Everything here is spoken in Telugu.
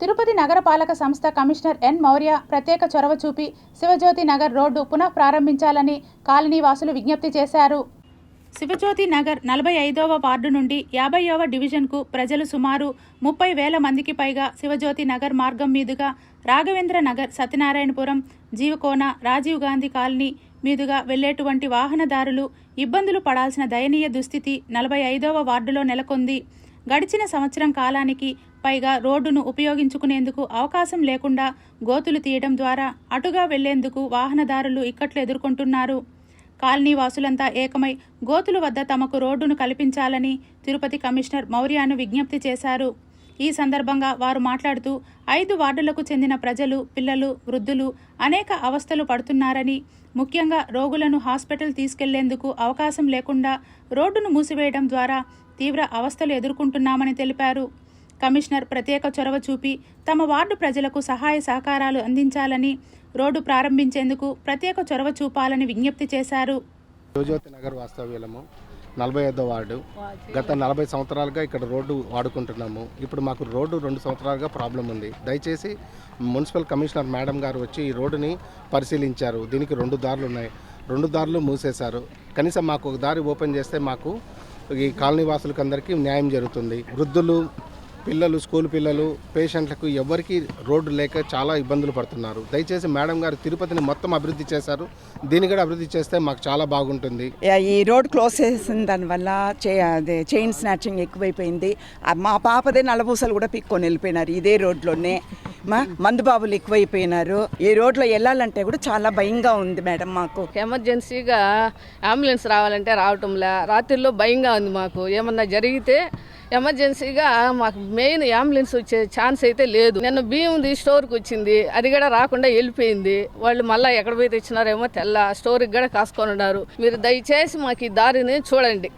తిరుపతి నగరపాలక సంస్థ కమిషనర్ ఎన్ మౌర్య ప్రత్యేక చొరవ చూపి శివజ్యోతి నగర్ రోడ్డు పునః ప్రారంభించాలని కాలనీ వాసులు విజ్ఞప్తి చేశారు. శివజ్యోతి నగర్ నలభై ఐదవ వార్డు నుండి యాభైవ డివిజన్కు ప్రజలు సుమారు ముప్పై వేల మందికి పైగా శివజ్యోతి నగర్ మార్గం మీదుగా రాఘవేంద్ర నగర్ సత్యనారాయణపురం జీవకోన రాజీవ్ గాంధీ కాలనీ మీదుగా వెళ్ళేటువంటి వాహనదారులు ఇబ్బందులు పడాల్సిన దయనీయ దుస్థితి నలభై ఐదవ వార్డులో నెలకొంది. గడిచిన సంవత్సరం కాలానికి పైగా రోడ్డును ఉపయోగించుకునేందుకు అవకాశం లేకుండా గోతులు తీయడం ద్వారా అటుగా వెళ్ళేందుకు వాహనదారులు ఇక్కట్లు ఎదుర్కొంటున్నారు. కాలనీ వాసులంతా ఏకమై గోతుల వద్ద తమకు రోడ్డును కల్పించాలని తిరుపతి కమిషనర్ మౌర్యాను విజ్ఞప్తి చేశారు. ఈ సందర్భంగా వారు మాట్లాడుతూ ఐదు వార్డులకు చెందిన ప్రజలు పిల్లలు వృద్ధులు అనేక అవస్థలు పడుతున్నారని ముఖ్యంగా రోగులను హాస్పిటల్ తీసుకెళ్ళేందుకు అవకాశం లేకుండా రోడ్డును మూసివేయడం ద్వారా తీవ్ర అవస్థలు ఎదుర్కొంటున్నామని తెలిపారు. కమిషనర్ ప్రత్యేక చొరవ చూపి తమ వార్డు ప్రజలకు సహాయ సహకారాలు అందించాలని రోడ్డు ప్రారంభించేందుకు ప్రత్యేక చొరవ చూపాలని విజ్ఞప్తి చేశారు. నగర్ వాస్తవ్యులము. నలభై ఐదో వార్డు. గత నలభై సంవత్సరాలుగా ఇక్కడ రోడ్డు వాడుకుంటున్నాము. ఇప్పుడు మాకు రోడ్డు రెండు సంవత్సరాలుగా ప్రాబ్లం ఉంది. దయచేసి మున్సిపల్ కమిషనర్ మేడం గారు వచ్చి ఈ రోడ్డుని పరిశీలించారు. దీనికి రెండు దారులు ఉన్నాయి. రెండు దారులు మూసేశారు. కనీసం మాకు ఒక దారి ఓపెన్ చేస్తే మాకు ఈ కాలనీ వాసులకు అందరికీ న్యాయం జరుగుతుంది. వృద్ధులు పిల్లలు స్కూల్ పిల్లలు పేషెంట్లకు ఎవరికి రోడ్డు లేక చాలా ఇబ్బందులు పడుతున్నారు. దయచేసి మేడం గారు తిరుపతిని మొత్తం అభివృద్ధి చేశారు. దీన్ని కూడా అభివృద్ధి చేస్తే మాకు చాలా బాగుంటుంది. యా, ఈ రోడ్ క్లోజ్ చేసిన దానివల్ల చే అదే చైన్ స్నాచింగ్ ఎక్కువైపోయింది. మా పాపదే నలబూసలు కూడా పిక్కొని వెళ్ళిపోయినారు ఇదే రోడ్లోనే. మా మందుబాబులు ఎక్కువైపోయినారు. ఈ రోడ్లో వెళ్ళాలంటే కూడా చాలా భయంగా ఉంది మేడం మాకు. ఎమర్జెన్సీగా అంబులెన్స్ రావాలంటే రావటంలే? రాత్రిలో భయంగా ఉంది మాకు. ఏమన్నా జరిగితే ఎమర్జెన్సీగా మాకు మెయిన్ అంబులెన్స్ వచ్చే ఛాన్స్ అయితే లేదు. నిన్న బియ్యంది స్టోర్కి వచ్చింది అది కూడా రాకుండా వెళ్ళిపోయింది. వాళ్ళు మళ్ళీ ఎక్కడ పోయి తెచ్చినారేమో తెల్ల స్టోర్కి కూడా కాసుకొని ఉన్నారు. మీరు దయచేసి మాకు ఈ దారిని చూడండి.